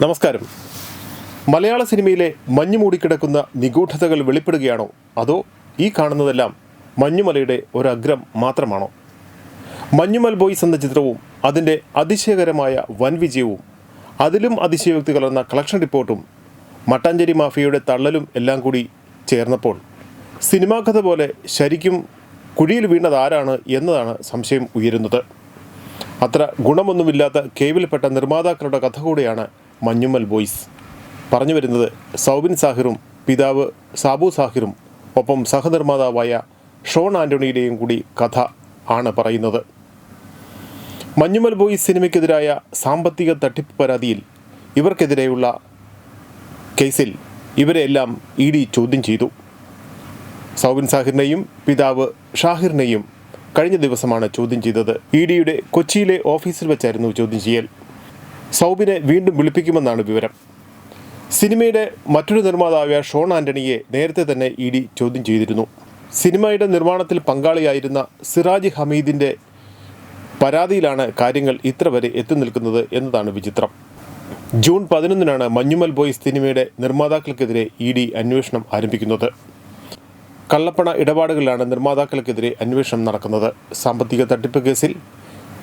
നമസ്കാരം. മലയാള സിനിമയിലെ മഞ്ഞു മൂടിക്കിടക്കുന്ന നിഗൂഢതകൾ വെളിപ്പെടുകയാണോ? അതോ ഈ കാണുന്നതെല്ലാം മഞ്ഞുമലയുടെ ഒരഗ്രം മാത്രമാണോ? മഞ്ഞുമൽ ബോയ്സ് എന്ന ചിത്രവും അതിന്റെ അതിശയകരമായ വൻ വിജയവും അതിലും അതിശയോക്തി കലർന്ന കളക്ഷൻ റിപ്പോർട്ടും മട്ടാഞ്ചേരി മാഫിയയുടെ തള്ളലും എല്ലാം കൂടി ചേർന്നപ്പോൾ സിനിമാ കഥ പോലെ ശരിക്കും കുഴിയിൽ വീണത് ആരാണ് എന്നതാണ് സംശയം ഉയരുന്നത്. അത്ര ഗുണമൊന്നുമില്ലാത്ത കേവിൽപ്പെട്ട നിർമ്മാതാക്കളുടെ കഥ കൂടെയാണ് മഞ്ഞുമ്മൽ ബോയ്സ്. പറഞ്ഞു വരുന്നത് സൗബിൻ സാഹിറും പിതാവ് സാബു സാഹിറും ഒപ്പം സഹനിർമ്മാതാവായ ഷോൺ ആന്റണിയുടെയും കൂടി കഥ ആണ് പറയുന്നത്. മഞ്ഞുമൽ ബോയ്സ് സിനിമയ്ക്കെതിരായ സാമ്പത്തിക തട്ടിപ്പ് പരാതിയിൽ ഇവർക്കെതിരെയുള്ള കേസിൽ ഇവരെല്ലാം ഇ ഡി ചോദ്യം ചെയ്തു. സൗബിൻ സാഹിറിനെയും പിതാവ് ഷാഹിറിനെയും കഴിഞ്ഞ ദിവസമാണ് ചോദ്യം ചെയ്തത്. ഇ ഡിയുടെ കൊച്ചിയിലെ ഓഫീസിൽ വെച്ചായിരുന്നു ചോദ്യം ചെയ്യൽ. സൗബിനെ വീണ്ടും വിളിപ്പിക്കുമെന്നാണ് വിവരം. സിനിമയുടെ മറ്റൊരു നിർമ്മാതാവായ ഷോൺ ആന്റണിയെ നേരത്തെ തന്നെ ഇ ഡി ചോദ്യം ചെയ്തിരുന്നു. സിനിമയുടെ നിർമ്മാണത്തിൽ പങ്കാളിയായിരുന്ന സിറാജ് ഹമീദിന്റെ പരാതിയിലാണ് കാര്യങ്ങൾ ഇത്ര വരെ എത്തി നിൽക്കുന്നത് എന്നതാണ് വിചിത്രം. ജൂൺ പതിനൊന്നിനാണ് മഞ്ഞുമൽ ബോയ്സ് സിനിമയുടെ നിർമ്മാതാക്കൾക്കെതിരെ ഇ ഡി അന്വേഷണം ആരംഭിക്കുന്നത്. കള്ളപ്പണ ഇടപാടുകളിലാണ് നിർമ്മാതാക്കൾക്കെതിരെ അന്വേഷണം നടക്കുന്നത്. സാമ്പത്തിക തട്ടിപ്പ് കേസിൽ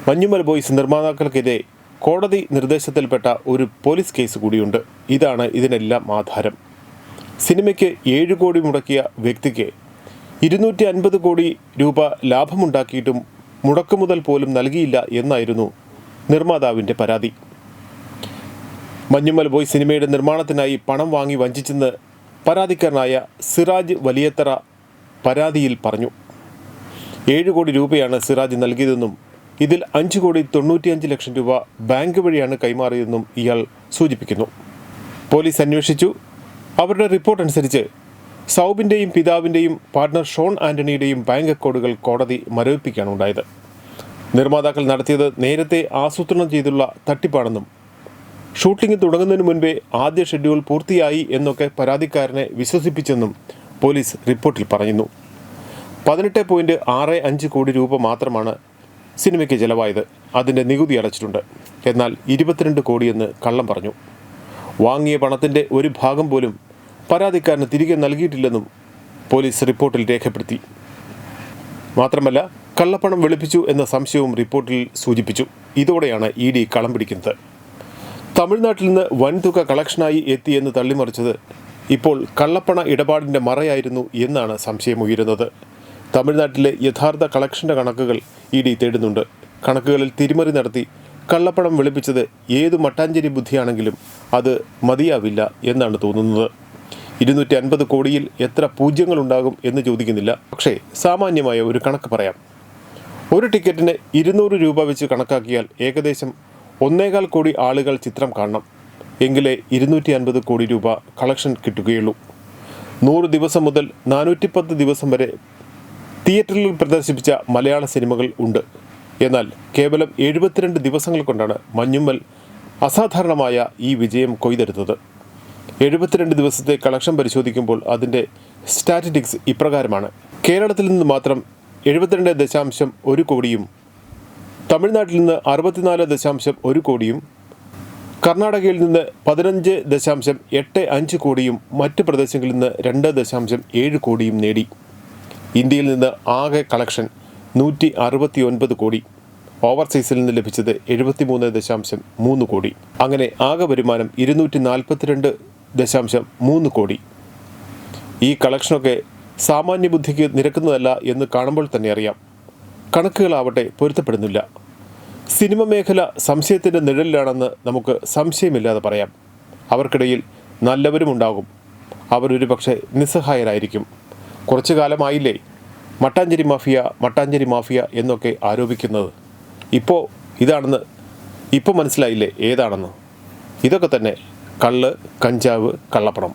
മഞ്ഞുമൽ ബോയ്സ് നിർമ്മാതാക്കൾക്കെതിരെ കോടതി നിർദ്ദേശത്തിൽപ്പെട്ട ഒരു പോലീസ് കേസ് കൂടിയുണ്ട്. ഇതാണ് ഇതിനെല്ലാം ആധാരം. സിനിമയ്ക്ക് ഏഴ് കോടി മുടക്കിയ വ്യക്തിക്ക് ഇരുന്നൂറ്റി അൻപത് കോടി രൂപ ലാഭമുണ്ടാക്കിയിട്ടും മുടക്കുമുതൽ പോലും നൽകിയില്ല എന്നായിരുന്നു നിർമ്മാതാവിന്റെ പരാതി. മഞ്ഞുമ്മൽ ബോയ് സിനിമയുടെ നിർമ്മാണത്തിനായി പണം വാങ്ങി വഞ്ചിച്ചെന്ന് പരാതിക്കാരനായ സിറാജ് വലിയത്തറ പരാതിയിൽ പറഞ്ഞു. ഏഴ് കോടി രൂപയാണ് സിറാജ് നൽകിയതെന്നും ഇതിൽ അഞ്ച് കോടി തൊണ്ണൂറ്റിയഞ്ച് ലക്ഷം രൂപ ബാങ്ക് വഴിയാണ് കൈമാറിയതെന്നും ഇയാൾ സൂചിപ്പിക്കുന്നു. പോലീസ് അന്വേഷിച്ചു. അവരുടെ റിപ്പോർട്ട് അനുസരിച്ച് സൗബിന്റെയും പിതാവിന്റെയും പാർട്ണർ ഷോൺ ആന്റണിയുടെയും ബാങ്ക് അക്കൗണ്ടുകൾ കോടതി മരവിപ്പിക്കുകയാണ് ഉണ്ടായത്. നിർമ്മാതാക്കൾ നടത്തിയത് നേരത്തെ ആസൂത്രണം ചെയ്തുള്ള തട്ടിപ്പാണെന്നും ഷൂട്ടിംഗ് തുടങ്ങുന്നതിന് മുൻപേ ആദ്യ ഷെഡ്യൂൾ പൂർത്തിയായി എന്നൊക്കെ പരാതിക്കാരനെ വിശ്വസിപ്പിച്ചെന്നും പോലീസ് റിപ്പോർട്ടിൽ പറയുന്നു. പതിനെട്ട് പോയിന്റ് ആറ് അഞ്ച് കോടി രൂപ മാത്രമാണ് സിനിമയ്ക്ക് ചിലവായത് അതിന്റെ നികുതി അടച്ചിട്ടുണ്ട്. എന്നാൽ ഇരുപത്തിരണ്ട് കോടിയെന്ന് കള്ളം പറഞ്ഞു. വാങ്ങിയ പണത്തിന്റെ ഒരു ഭാഗം പോലും പരാതിക്കാരന് തിരികെ നൽകിയിട്ടില്ലെന്നും പോലീസ് റിപ്പോർട്ടിൽ രേഖപ്പെടുത്തി. മാത്രമല്ല കള്ളപ്പണം വെളുപ്പിച്ചു എന്ന സംശയവും റിപ്പോർട്ടിൽ സൂചിപ്പിച്ചു. ഇതോടെയാണ് ഇ ഡി കളം പിടിക്കുന്നത്. തമിഴ്നാട്ടിൽ നിന്ന് വൻതുക കളക്ഷനായി എത്തിയെന്ന് തള്ളിമറിച്ചത് ഇപ്പോൾ കള്ളപ്പണ ഇടപാടിന്റെ മറയായിരുന്നു എന്നാണ് സംശയമുയരുന്നത് തമിഴ്നാട്ടിലെ യഥാർത്ഥ കളക്ഷന്റെ കണക്കുകൾ ഇ ഡി തേടുന്നുണ്ട്. കണക്കുകളിൽ തിരിമറി നടത്തി കള്ളപ്പണം വെളുപ്പിച്ചത് ഏതു മട്ടാഞ്ചേരി ബുദ്ധിയാണെങ്കിലും അത് മതിയാവില്ല എന്നാണ് തോന്നുന്നത്. ഇരുന്നൂറ്റി അൻപത് കോടിയിൽ എത്ര പൂജ്യങ്ങളുണ്ടാകും എന്ന് ചോദിക്കുന്നില്ല. പക്ഷേ സാമാന്യമായ ഒരു കണക്ക് പറയാം. ഒരു ടിക്കറ്റിന് ഇരുന്നൂറ് രൂപ വെച്ച് കണക്കാക്കിയാൽ ഏകദേശം ഒന്നേകാൽ കോടി ആളുകൾ ചിത്രം കാണണം. എങ്കിലേ ഇരുന്നൂറ്റി അൻപത് കോടി രൂപ കളക്ഷൻ കിട്ടുകയുള്ളൂ. നൂറ് ദിവസം മുതൽ നാനൂറ്റിപ്പത്ത് ദിവസം വരെ തിയേറ്ററിൽ പ്രദർശിപ്പിച്ച മലയാള സിനിമകൾ ഉണ്ട്. എന്നാൽ കേവലം എഴുപത്തിരണ്ട് ദിവസങ്ങൾ കൊണ്ടാണ് മഞ്ഞുമ്മൽ അസാധാരണമായ ഈ വിജയം കൊയ്തെടുത്തത്. എഴുപത്തിരണ്ട് ദിവസത്തെ കളക്ഷൻ പരിശോധിക്കുമ്പോൾ അതിന്റെ സ്റ്റാറ്റിറ്റിക്സ് ഇപ്രകാരമാണ്. കേരളത്തിൽ നിന്ന് മാത്രം എഴുപത്തിരണ്ട് ദശാംശം ഒരു കോടിയും തമിഴ്നാട്ടിൽ നിന്ന് അറുപത്തിനാല് ദശാംശം ഒരു കോടിയും കർണാടകയിൽ നിന്ന് പതിനഞ്ച് ദശാംശം എട്ട് അഞ്ച് കോടിയും മറ്റ് പ്രദേശങ്ങളിൽ നിന്ന് രണ്ട് ദശാംശം ഏഴ് കോടിയും നേടി. ഇന്ത്യയിൽ നിന്ന് ആകെ കളക്ഷൻ നൂറ്റി അറുപത്തി ഒൻപത് കോടി. ഓവർസീസിൽ നിന്ന് ലഭിച്ചത് എഴുപത്തിമൂന്ന് ദശാംശം മൂന്ന് കോടി. അങ്ങനെ ആകെ വരുമാനം ഇരുന്നൂറ്റി നാൽപ്പത്തിരണ്ട് ദശാംശം മൂന്ന് കോടി. ഈ കളക്ഷനൊക്കെ സാമാന്യ ബുദ്ധിക്ക് നിരക്കുന്നതല്ല എന്ന് കാണുമ്പോൾ തന്നെ അറിയാം. കണക്കുകളാവട്ടെ പൊരുത്തപ്പെടുന്നില്ല. സിനിമ മേഖല സംശയത്തിന്റെ നിഴലിലാണെന്ന് നമുക്ക് സംശയമില്ലാതെ പറയാം. അവർക്കിടയിൽ നല്ലവരും ഉണ്ടാകും അവരൊരു പക്ഷേ നിസ്സഹായരായിരിക്കും. കുറച്ചു കാലമായില്ലേ? മട്ടാഞ്ചേരി മാഫിയ മട്ടാഞ്ചേരി മാഫിയ എന്നൊക്കെ ആരോപിക്കുന്നത്. ഇപ്പോൾ ഇതാണെന്ന് ഇപ്പോൾ മനസ്സിലായില്ലേ? ഏതാണെന്ന്? ഇതൊക്കെ തന്നെ കള്ള് കഞ്ചാവ് കള്ളപ്പണം.